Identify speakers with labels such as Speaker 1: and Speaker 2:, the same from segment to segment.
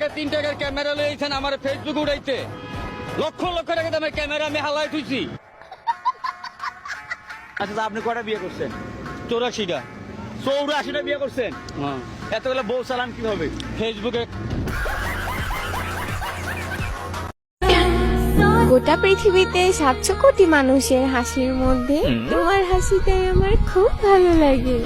Speaker 1: টাকা তিন টাকার ক্যামেরা লইছেন আমার ফেসবুক উড়াইতে। লক্ষ লক্ষ টাকা দামের ক্যামেরা আমি হালাই তুইছি
Speaker 2: আচ্ছা তা আপনি কয়টা বিয়ে করছেন?
Speaker 1: চৌরাশিটা।
Speaker 2: চৌরাশিটা বিয়ে করছেন?
Speaker 1: হ্যাঁ।
Speaker 2: এতগুলো বউ সালাম কীভাবে?
Speaker 1: ফেসবুকে
Speaker 3: গোটা পৃথিবীতে সাতশো কোটি মানুষের হাসির মধ্যে তোমার হাসিটাই আমার খুব ভালো লাগে।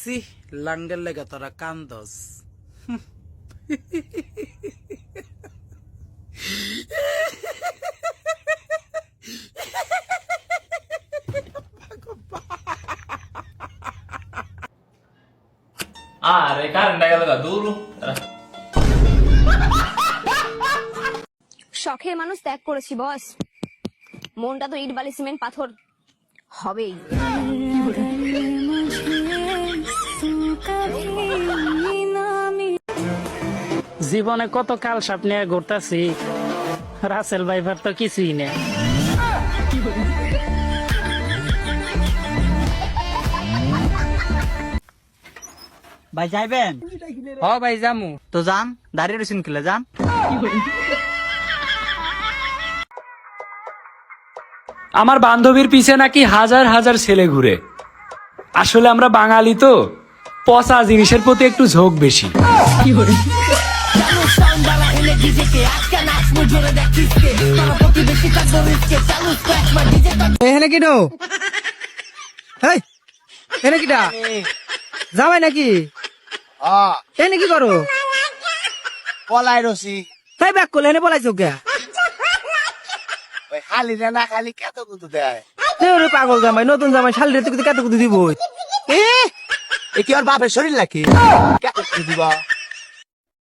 Speaker 4: সি লাঙ্গের লেগে তোরা কান্দস।
Speaker 5: আরে কারেন্টটা গেল দূর
Speaker 6: শখের মানুষ ত্যাগ করেছি বস। মনটা তো ইট বালি সিমেন্ট পাথর হবেই।
Speaker 7: জীবনে কত কাল স্বপ্নে ঘুরতাছি রাসেল ভাইভার তো কিছুই নেই।
Speaker 2: ভাই যাইবেন?
Speaker 4: হ ভাই জামু
Speaker 2: তো যান দাঁড়িয়ে রয়েছেন কিলে যান।
Speaker 8: আমার বান্ধবীর পিছে নাকি হাজার হাজার ছেলে ঘুরে। আসলে আমরা বাঙালি তো পচা জিনিসের প্রতি একটু ঝোঁক বেশি।
Speaker 4: এখানে কি এখানে কিটা? যাবাই নাকি? এনে কি করো?
Speaker 9: পলাই রসি।
Speaker 4: তাই ব্যাক করলে এনে বলাইছো কে
Speaker 9: ওই খালি রে না খালি কত কুতু দেয়
Speaker 4: ওরে পাগল জামাই নতুন জামাই শালি রে তুই কত কুদি দিব
Speaker 9: এ কি আর বাপের শরীর নাকি? কত কুতু দিবা।